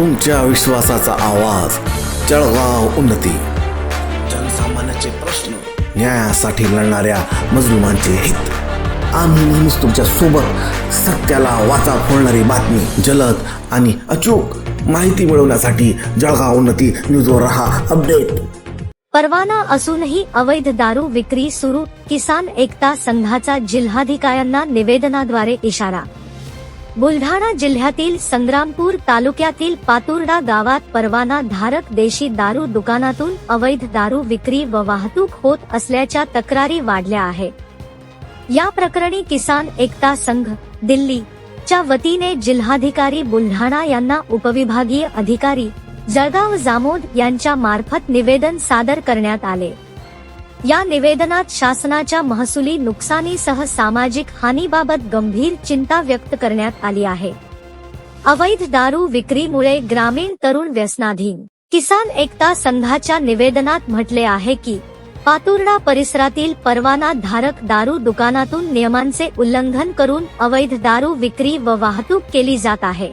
तुमच्या विश्वासाचा आवाज. जळगाव उन्नती. जनसामान्याचे प्रश्न न्यायासाठी लढणाऱ्या मजलुमांचे हित. आम्ही नेहमीच तुमच्यासोबत सत्याला वाचा फोडणारी बातमी जलद आणि अचूक माहिती मिळवण्यासाठी जळगाव उन्नती न्यूजवर रहा अपडेट. परवाना असूनही अवैध दारू विक्री सुरू किसान एकता संघाचा जिल्हाधिकाऱ्यांना निवेदनाद्वारे इशारा बुलढाणा जिल्ह्यातील संग्रामपूर तालुक्यातील पातुर्डा गावात परवाना धारक देशी दारू दुकानातून अवैध दारू विक्री व वाहतूक होत असल्याच्या तक्रारी वाढल्या आहे या प्रकरणी किसान एकता संघ दिल्ली च्या वतीने जिल्हाधिकारी बुलढाणा यांना उपविभागीय अधिकारी जळगाव जामोद यांच्या मार्फत निवेदन सादर करण्यात आले. या निवेदनात शासनाच्या महसुली नुकसानीसह सामाजिक हानीबाबत गंभीर चिंता व्यक्त करण्यात आली आहे. अवैध दारू विक्रीमुळे ग्रामीण तरुण व्यसनाधीन. किसान एकता संघाच्या निवेदनात म्हटले आहे की पातुर्डा परिसरातील परवाना धारक दारू दुकानातून नियमांचे उल्लंघन करून अवैध दारू विक्री व वाहतूक केली जात आहे.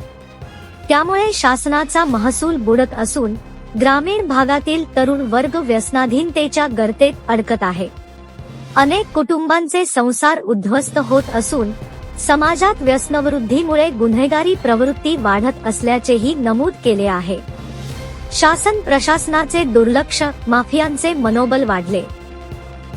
त्यामुळे शासनाचा महसूल बुडत असून ग्रामीण भागातील तरुण वर्ग व्यसनाधीनतेच्या गर्तेत अडकत आहे. अनेक कुटुंबांचे संसार उद्ध्वस्त होत असून समाजात व्यसनवृद्धीमुळे गुन्हेगारी प्रवृत्ती वाढत असल्याचेही नमूद केले आहे. शासन प्रशासनाचे दुर्लक्ष माफियांचे मनोबल वाढले.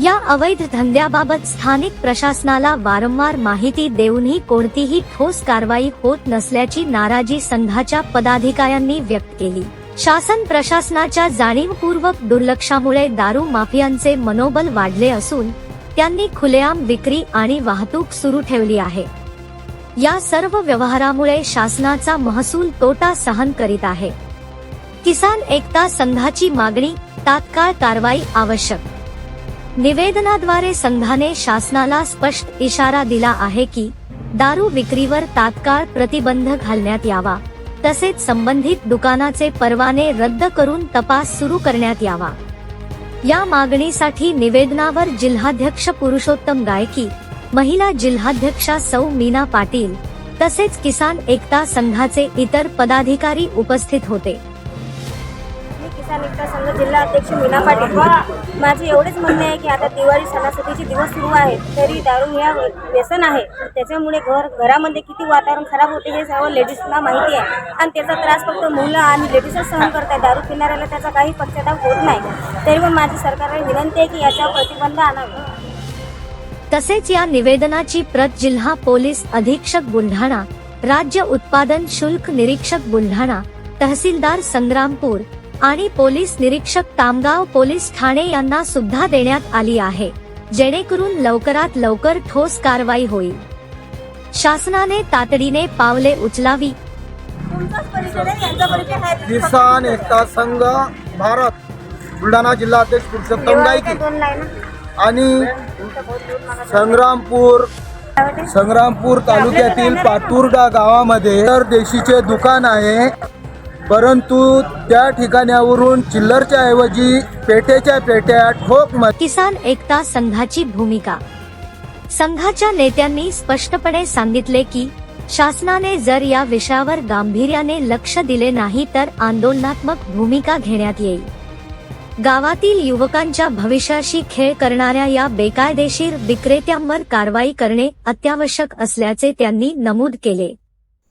या अवैध धंद्याबाबत स्थानिक प्रशासनाला वारंवार माहिती देऊनही कोणतीही ठोस कारवाई होत नसल्याची नाराजी संघाच्या पदाधिकाऱ्यांनी व्यक्त केली. शासन प्रशासनाच्या जाणीवपूर्वक दुर्लक्षामुळे दारू माफियांचे मनोबल वाढले असून त्यांनी खुलेआम विक्री आणि वाहतूक सुरू ठेवली आहे. या सर्व व्यवहारामुळे शासनाचा महसूल तोटा सहन करीत आहे. किसान एकता संघाची मागणी तात्काळ कारवाई आवश्यक. निवेदनाद्वारे संघाने शासनाला स्पष्ट इशारा दिला आहे की दारू विक्रीवर तात्काळ प्रतिबंध घालण्यात यावा. तसेच संबंधित दुकानाचे परवाने रद्द करून तपास सुरू करण्यात यावा. या मागणीसाठी निवेदनावर जिल्हाध्यक्ष पुरुषोत्तम गायकी महिला जिल्हाध्यक्षा सौ मीना पाटील तसेच किसान एकता संघाचे इतर पदाधिकारी उपस्थित होते. मी संघ जिल्हा अध्यक्ष मीना पाटील. माझे एवढेच म्हणणे आहे की आता दिवाळी सणासुदीचे दिवस सुरू आहेत तरी दारू या व्यसन आहे. त्याच्यामुळे घर घरामध्ये किती वातावरण खराब होते हे सर्व लेडीजला माहिती आहे. आणि त्याचा त्रास फक्त मुलं आणि लेडीजच सहन करतात दारू पिणाऱ्याला त्याचा काही पक्षाताप होत नाही. तरी पण माझी सरकारला विनंती आहे की याच्यावर प्रतिबंध आणावा. तसेच या निवेदनाची प्रत जिल्हा पोलीस अधीक्षक बुलढाणा राज्य उत्पादन शुल्क निरीक्षक बुलढाणा तहसीलदार संग्रामपूर आणि पोलीस निरीक्षक तामगाव पोलीस ठाणे यांना सुद्धा देण्यात आली आहे जेणेकरून लवकरात लवकर ठोस कारवाई होईल. शासनाने तातडीने पावले उचलावी. किसान एकता संघ भारत. बुलढाणा जिल्हा अध्यक्ष पुरुषोत्तम गायकी. आणि संग्रामपूर संग्रामपूर तालुक्यातील पातुर्डा गावामध्ये तर देशीचे दुकान आहे. परंतु त्या ठिकाणावरून चिल्लरच्या ऐवजी पेट्याच्या पेट्या ठोक किसान एकता संघाची भूमिका. संघाच्या नेत्यांनी स्पष्टपणे सांगितले की शासनाने जर या विषयावर गांभीर्याने लक्ष दिले नाही तर आंदोलनात्मक भूमिका घेण्यात येईल. गावातील युवकांच्या भविष्याशी खेळ करणाऱ्या या बेकायदेशीर विक्रेत्यांवर कारवाई करणे अत्यावश्यक असल्याचे त्यांनी नमूद केले.